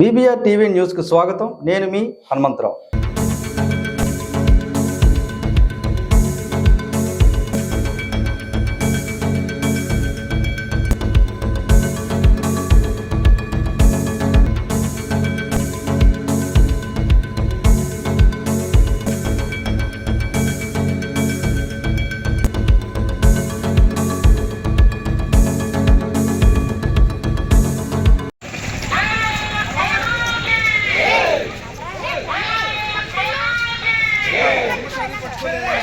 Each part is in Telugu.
బీబీఆర్ టీవీ న్యూస్కు స్వాగతం. నేను మీ హనుమంతరావు. Hey!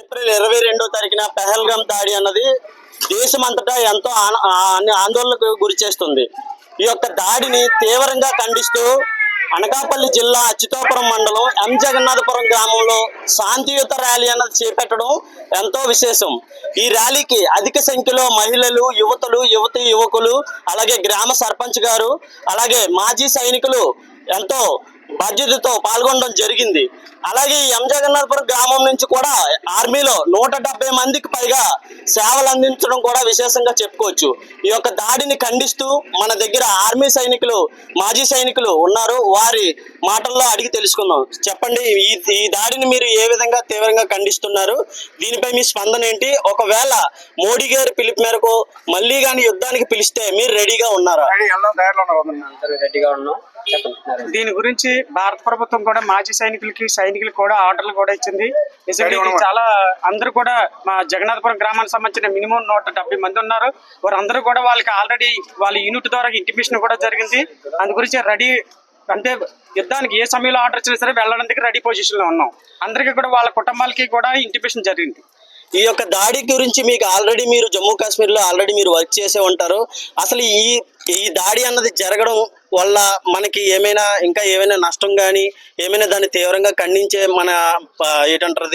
ఏప్రిల్ ఇరవై రెండో తారీఖున పెహల్గం దాడి అన్నది దేశమంతటా ఎంతో ఆందోళనకు గురి చేస్తుంది. ఈ యొక్క దాడిని తీవ్రంగా ఖండిస్తూ అనకాపల్లి జిల్లా అచ్యుతాపురం మండలం ఎం జగన్నాథపురం గ్రామంలో శాంతియుత ర్యాలీ అన్నది చేపట్టడం ఎంతో విశేషం. ఈ ర్యాలీకి అధిక సంఖ్యలో మహిళలు యువతులు యువతి యువకులు అలాగే గ్రామ సర్పంచ్ గారు అలాగే మాజీ సైనికులు ఎంతో బాధ్యతతో పాల్గొనడం జరిగింది. అలాగే ఈ ఎం. జగన్నాథపురం గ్రామం నుంచి కూడా ఆర్మీలో నూట డెబ్బై మందికి పైగా సేవలు అందించడం కూడా విశేషంగా చెప్పుకోవచ్చు. ఈ యొక్క దాడిని ఖండిస్తూ మన దగ్గర ఆర్మీ సైనికులు మాజీ సైనికులు ఉన్నారు. వారి మాటల్లో అడిగి తెలుసుకుందాం. చెప్పండి ఈ ఈ దాడిని మీరు ఏ విధంగా తీవ్రంగా ఖండిస్తున్నారు? దీనిపై మీ స్పందన ఏంటి? ఒకవేళ మోడీ గారి పిలుపు మేరకు మళ్ళీ కానీ యుద్ధానికి పిలిస్తే మీరు రెడీగా ఉన్నారా? రెడీగా ఉన్నాం. దీని గురించి భారత ప్రభుత్వం కూడా మాజీ సైనికులకి సైనికులకు కూడా ఆర్డర్లు కూడా ఇచ్చింది. నిజంగా చాలా అందరూ కూడా మా జగన్నాథపురం గ్రామానికి సంబంధించిన మినిమం నూట మంది ఉన్నారు. వారందరూ కూడా వాళ్ళకి ఆల్రెడీ వాళ్ళ యూనిట్ ద్వారా ఇంటిమేషన్ కూడా జరిగింది. అందు గురించి రెడీ అంటే యుద్ధానికి ఏ సమయంలో ఆర్డర్ ఇచ్చినా సరే వెళ్ళడానికి రెడీ పొజిషన్లో ఉన్నాం. అందరికీ కూడా వాళ్ళ కుటుంబాలకి కూడా ఇంటిమేషన్ జరిగింది. ఈ యొక్క దాడి గురించి మీకు ఆల్రెడీ మీరు జమ్మూ కాశ్మీర్లో ఆల్రెడీ మీరు వర్క్ చేసే ఉంటారు. అసలు ఈ ఈ దాడి అన్నది జరగడం వల్ల మనకి ఏమైనా ఇంకా ఏమైనా నష్టం కానీ ఏమైనా దాన్ని తీవ్రంగా ఖండించే మన ఆ, ఏంటంటారు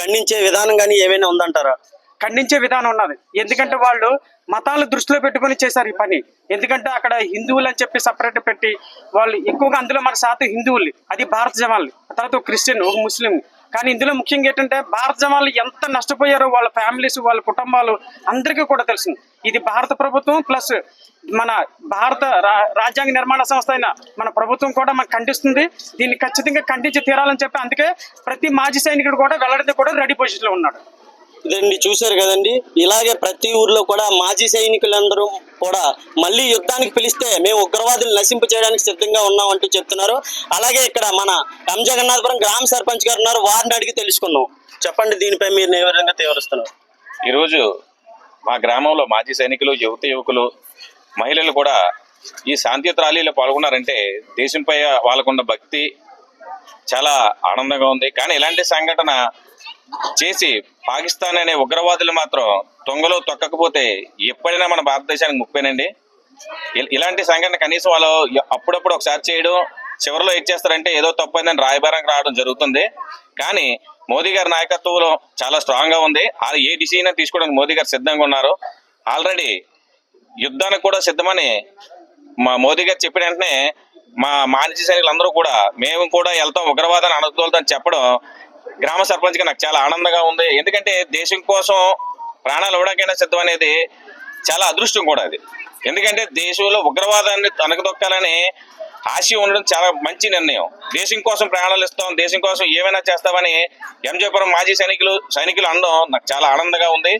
ఖండించే విధానం కానీ ఏమైనా ఉందంటారా? ఖండించే విధానం ఉన్నది. ఎందుకంటే వాళ్ళు మతాలు దృష్టిలో పెట్టుకొని చేశారు ఈ పని. ఎందుకంటే అక్కడ హిందువులు అని చెప్పి సపరేట్ పెట్టి వాళ్ళు ఎక్కువగా అందులో మన శాతం హిందువులు. అది భారత జవాన్లు తర్వాత ఒక క్రిస్టియన్ ఒక ముస్లిం. కానీ ఇందులో ముఖ్యంగా ఏంటంటే భారత జవాన్లు ఎంత నష్టపోయారో వాళ్ళ ఫ్యామిలీస్ వాళ్ళ కుటుంబాలు అందరికీ కూడా తెలిసింది ఇది భారత ప్రభుత్వం ప్లస్ మన భారత రా- రాజ్యాంగ నిర్మాణ సంస్థ అయిన మన ప్రభుత్వం కూడా మనకు ఖండిస్తుంది. దీన్ని ఖచ్చితంగా ఖండించి తీరాలని చెప్పి అందుకే ప్రతి మాజీ సైనికుడు కూడా వెళ్ళడానికి కూడా రెడీ పొజిషన్లో ఉన్నాడు. ఇదండి చూశారు కదండి. ఇలాగే ప్రతి ఊర్లో కూడా మాజీ సైనికులందరూ కూడా మళ్ళీ యుద్ధానికి పిలిస్తే మేము ఉగ్రవాదులు నశింపు చేయడానికి సిద్ధంగా ఉన్నామంటూ చెప్తున్నారు. అలాగే ఇక్కడ మన ఎం. జగన్నాథపురం గ్రామ సర్పంచ్ గారు ఉన్నారు. వారిని అడిగి తెలుసుకుందాం. చెప్పండి దీనిపై మీరు ఏ విధంగా తీవ్రస్తున్నారు? ఈరోజు మా గ్రామంలో మాజీ సైనికులు యువత యువకులు మహిళలు కూడా ఈ శాంతియుత ర్యాలీలో పాల్గొన్నారంటే దేశంపై వాళ్ళకున్న భక్తి చాలా ఆనందంగా ఉంది. కానీ ఇలాంటి సంఘటన చేసి పాకిస్తాన్ అనే ఉగ్రవాదులు మాత్రం తొంగలో తొక్కకపోతే ఎప్పుడైనా మన భారతదేశానికి ముప్పేనండి. ఇ- ఇలాంటి సంఘటన కనీసం వాళ్ళు అప్పుడప్పుడు ఒకసారి చేయడం చివరిలో ఇచ్చేస్తారంటే ఏదో తప్పైందని రాయబారం రావడం జరుగుతుంది. కానీ మోదీ గారి నాయకత్వంలో చాలా స్ట్రాంగ్గా ఉంది. ఆ ఏ డిసిజన్ తీసుకోవడానికి మోదీ గారు సిద్ధంగా ఉన్నారు. ఆల్రెడీ యుద్ధానికి కూడా సిద్ధమని మా మోదీ గారు చెప్పిన వెంటనే మా మాజీ సైనికులందరూ కూడా మేము కూడా వెళ్తాం ఉగ్రవాదాన్ని అనగదోలుతాం చెప్పడం గ్రామ సర్పంచ్గా నాకు చాలా ఆనందంగా ఉంది. ఎందుకంటే దేశం కోసం ప్రాణాలు ఇవ్వడానికైనా సిద్ధం అనేది చాలా అదృష్టం కూడా అది. ఎందుకంటే దేశంలో ఉగ్రవాదాన్ని అనగదొక్కాలని ఆశయం ఉండడం చాలా మంచి నిర్ణయం. దేశం కోసం ప్రాణాలు ఇస్తాం దేశం కోసం ఏమైనా చేస్తామని ఎంజేపురం మాజీ సైనికులు సైనికులు అనడం నాకు చాలా ఆనందంగా ఉంది.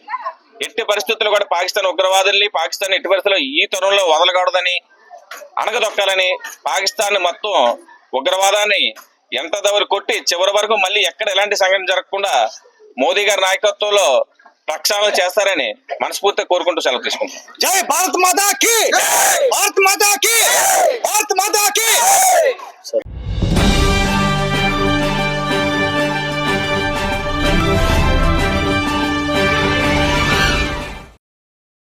ఎట్టి పరిస్థితుల్లో కూడా పాకిస్తాన్ ఉగ్రవాదుల్ని పాకిస్తాన్ ఎట్టి పరిస్థితుల్లో ఈ తరంలో వదలకూడదని అనగదొక్కాలని పాకిస్తాన్ మొత్తం ఉగ్రవాదాన్ని ఎంత దవరి కొట్టి చివరి వరకు మళ్ళీ ఎక్కడ ఎలాంటి సంఘటన జరగకుండా మోదీ గారి నాయకత్వంలో ప్రక్షాళన చేస్తారని మనస్ఫూర్తిగా కోరుకుంటూ సెలవు తీసుకుంటాం జై భారత్ మాతా కి భారత్ మాతా కి భారత్ మాతా కి